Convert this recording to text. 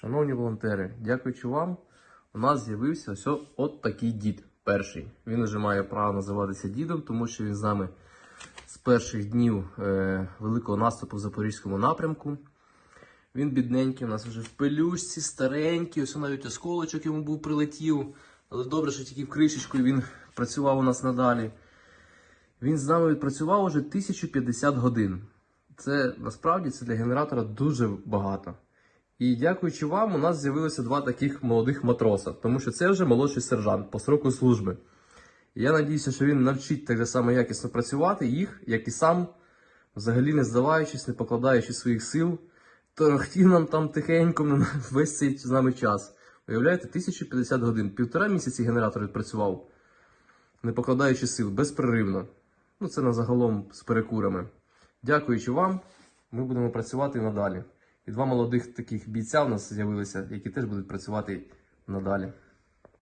Шановні волонтери, дякуючи вам, у нас з'явився ось от такий дід перший. Він вже має право називатися дідом, тому що він з нами з перших днів е, великого наступу в Запорізькому напрямку. Він бідненький, у нас вже в пелюшці, старенький, ось навіть осколочок йому був прилетів. Але добре, що тільки в кришечку він працював у нас надалі. Він з нами відпрацював уже 1050 годин. Це насправді це для генератора дуже багато. І дякуючи вам, у нас з'явилося два таких молодих матроса, тому що це вже молодший сержант по сроку служби. Я надіюся, що він навчить так само якісно працювати їх, як і сам, взагалі не здаваючись, не покладаючи своїх сил, торохтів нам там тихенько на весь цей з нами час. Уявляєте, 1050 годин, півтора місяці генератор відпрацював, не покладаючи сил, безперервно. Ну, це на загалом з перекурами. Дякуючи вам, ми будемо працювати надалі. І два молодих таких бійця у нас з'явилися, які теж будуть працювати надалі.